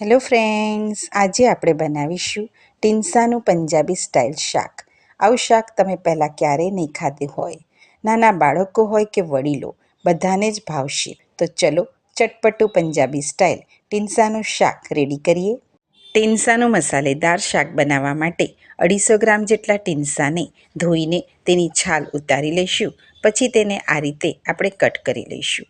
Hello friends, આજે આપણે બનાવીશું ટીન્સાનું પંજાબી સ્ટાઇલ શાક. આવું શાક તમે પહેલાં ક્યારેય નહીં ખાધું હોય. નાના બાળકો હોય કે વડીલો, બધાને જ ભાવશે. તો ચલો ચટપટું પંજાબી સ્ટાઇલ ટીન્સાનું શાક રેડી કરીએ. ટીન્સાનું મસાલેદાર શાક બનાવવા માટે અઢીસો ગ્રામ જેટલા ટીન્સાને ધોઈને તેની છાલ ઉતારી લઈશું. પછી તેને આ રીતે આપણે કટ કરી લઈશું.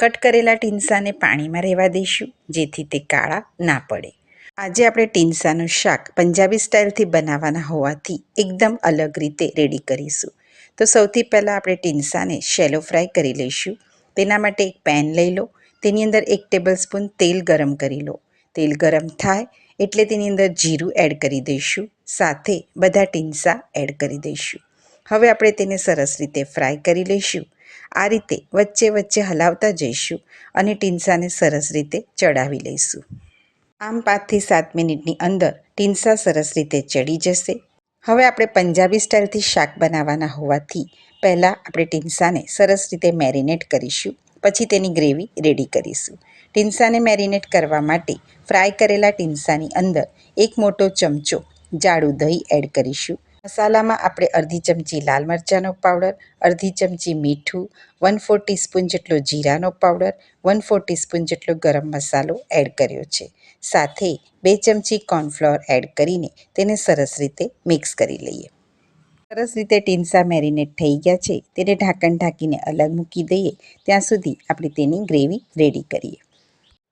કટ કરેલા ટીંસાને પાણીમાં રહેવા દઈશું, જેથી તે કાળા ના પડે. આજે આપણે ટીંસાનું શાક પંજાબી સ્ટાઇલથી બનાવવાના હોવાથી એકદમ અલગ રીતે રેડી કરીશું. તો સૌથી પહેલાં આપણે ટીંસાને શેલો ફ્રાય કરી લઈશું. તેના માટે એક પેન લઈ લો. તેની અંદર એક ટેબલ સ્પૂન તેલ ગરમ કરી લો. તેલ ગરમ થાય એટલે તેની અંદર જીરું એડ કરી દઈશું. સાથે બધા ટીંસા એડ કરી દઈશું. હવે આપણે તેને સરસ રીતે ફ્રાય કરી લઈશું. આ રીતે વચ્ચે વચ્ચે હલાવતા જઈશું અને ટીન્સાને સરસ રીતે ચડાવી લઈશું. આમ પાંચથી સાત મિનિટની અંદર ટીન્સા સરસ રીતે ચડી જશે. હવે આપણે પંજાબી સ્ટાઇલથી શાક બનાવવાના હોવાથી પહેલાં આપણે ટીન્સાને સરસ રીતે મેરિનેટ કરીશું, પછી તેની ગ્રેવી રેડી કરીશું. ટીન્સાને મેરિનેટ કરવા માટે ફ્રાય કરેલા ટીન્સાની અંદર એક મોટો ચમચો જાડું દહીં એડ કરીશું. મસાલામાં આપણે અડધી ચમચી લાલ મરચાંનો પાવડર, અડધી ચમચી મીઠું વન ફોર ટીસ્પૂન જેટલો જીરાનો પાવડર વન ફોર ટીસ્પૂન જેટલો ગરમ મસાલો એડ કર્યો છે. સાથે બે ચમચી કોર્નફ્લોર એડ કરીને તેને સરસ રીતે મિક્સ કરી લઈએ. સરસ રીતે ટીન્સા મેરિનેટ થઈ ગયા છે. તેને ઢાંકણ ઢાંકીને અલગ મૂકી દઈએ. ત્યાં સુધી આપણે તેની ગ્રેવી રેડી કરીએ.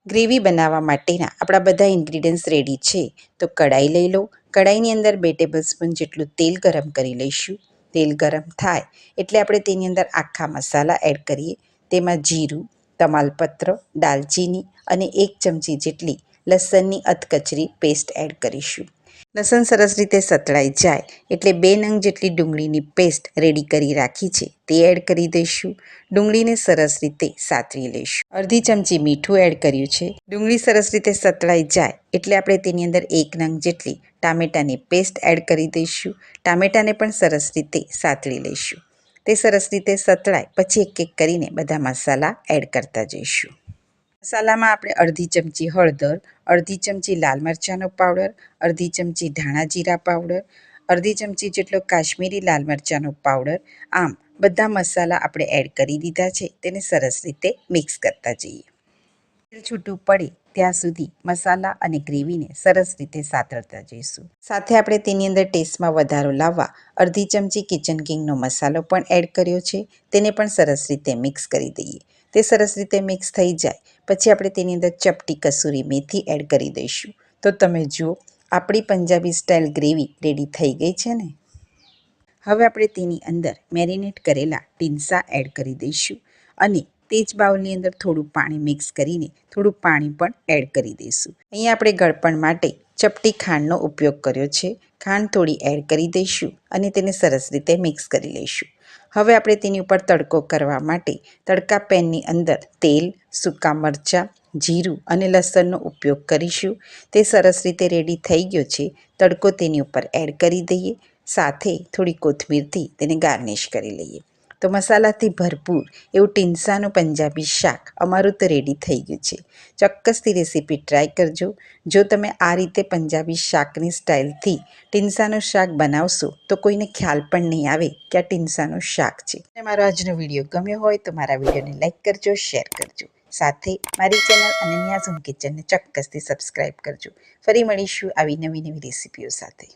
ગ્રેવી બનાવવા માટેના આપણા બધા ઇન્ગ્રીડિયન્ટ્સ રેડી છે. તો કઢાઈ લઈ લો કઢાઈની અંદર બે ટેબલ સ્પૂન જેટલું તેલ ગરમ કરી લઈશું. તેલ ગરમ થાય એટલે આપણે તેની અંદર આખા મસાલા એડ કરીએ. તેમાં જીરું, તમાલપત્ર, દાલચીની અને એક ચમચી જેટલી લસણની અધકચરી પેસ્ટ એડ કરીશું. લસણ સરસ રીતે સતળાઈ જાય એટલે બે નંગ જેટલી ડુંગળીની પેસ્ટ રેડી કરી રાખી છે તે એડ કરી દઈશું. ડુંગળીને સરસ રીતે સાતવી લઈશું. અડધી ચમચી મીઠું એડ કર્યું છે. ડુંગળી સરસ રીતે સતળાઈ જાય એટલે આપણે તેની અંદર એક નંગ જેટલી ટામેટાની પેસ્ટ એડ કરી દઈશું. ટામેટાને પણ સરસ રીતે સાતળી લઈશું. તે સરસ રીતે સતળાય પછી એક એક કરીને બધા મસાલા એડ કરતા જઈશું. મસાલામાં આપણે અડધી ચમચી હળદર, અડધી ચમચી લાલ મરચાંનો પાવડર, અડધી ચમચી ધાણા જીરા પાવડર, અડધી ચમચી જેટલો કાશ્મીરી લાલ મરચાંનો પાવડર. આમ, બધા મસાલા આપણે એડ કરી દીધા છે. તેને સરસ રીતે મિક્સ કરતા જઈએ. છૂટું પડે ત્યાં સુધી મસાલા અને ગ્રેવીને સરસ રીતે સાતરતા જઈશું. સાથે આપણે તેની અંદર ટેસ્ટમાં વધારો લાવવા અડધી ચમચી કિચન કિંગનો મસાલો પણ એડ કર્યો છે. તેને પણ સરસ રીતે મિક્સ કરી દઈએ. તે સરસ રીતે મિક્સ થઈ જાય, પછી આપણે તેની અંદર ચપટી કસૂરી મેથી એડ કરી દઈશું. તો તમે જુઓ, આપણી પંજાબી સ્ટાઇલ ગ્રેવી રેડી થઈ ગઈ છે ને? હવે આપણે તેની અંદર મેરિનેટ કરેલા ટીન્સા એડ કરી દઈશું અને તે જ બાઉલની અંદર થોડું પાણી મિક્સ કરીને થોડું પાણી પણ એડ કરી દઈશું. અહીંયા આપણે ગળપણ માટે ચપટી ખાંડનો ઉપયોગ કર્યો છે. ખાંડ થોડી એડ કરી દઈશું અને તેને સરસ રીતે મિક્સ કરી લઈશું. હવે આપણે તેની ઉપર તડકો કરવા માટે તડકા પેનની અંદર તેલ, સૂકા મરચાં, જીરું અને લસણનો ઉપયોગ કરીશું. તે સરસ રીતે રેડી થઈ ગયો છે. તડકો તેની ઉપર એડ કરી દઈએ. સાથે થોડી કોથમીરથી તેને ગાર્નિશ કરી લઈએ. તો મસાલાથી ભરપૂર એવું ટીન્સાનું પંજાબી શાક અમારું તો રેડી થઈ ગયું છે. ચોક્કસથી રેસીપી ટ્રાય કરજો. જો તમે આ રીતે પંજાબી શાકની સ્ટાઇલથી ટીન્સાનું શાક બનાવશો, તો કોઈને ખ્યાલ પણ નહીં આવે કે આ ટીન્સાનું શાક છે. અને મારો આજનો વીડિયો ગમ્યો હોય તો મારા વિડીયોને લાઇક કરજો શેર કરજો. સાથે મારી ચેનલ અનન્યા ઝૂમ કિચનને ચોક્કસથી સબસ્ક્રાઇબ કરજો. ફરી મળીશું આવી નવી નવી રેસીપીઓ સાથે.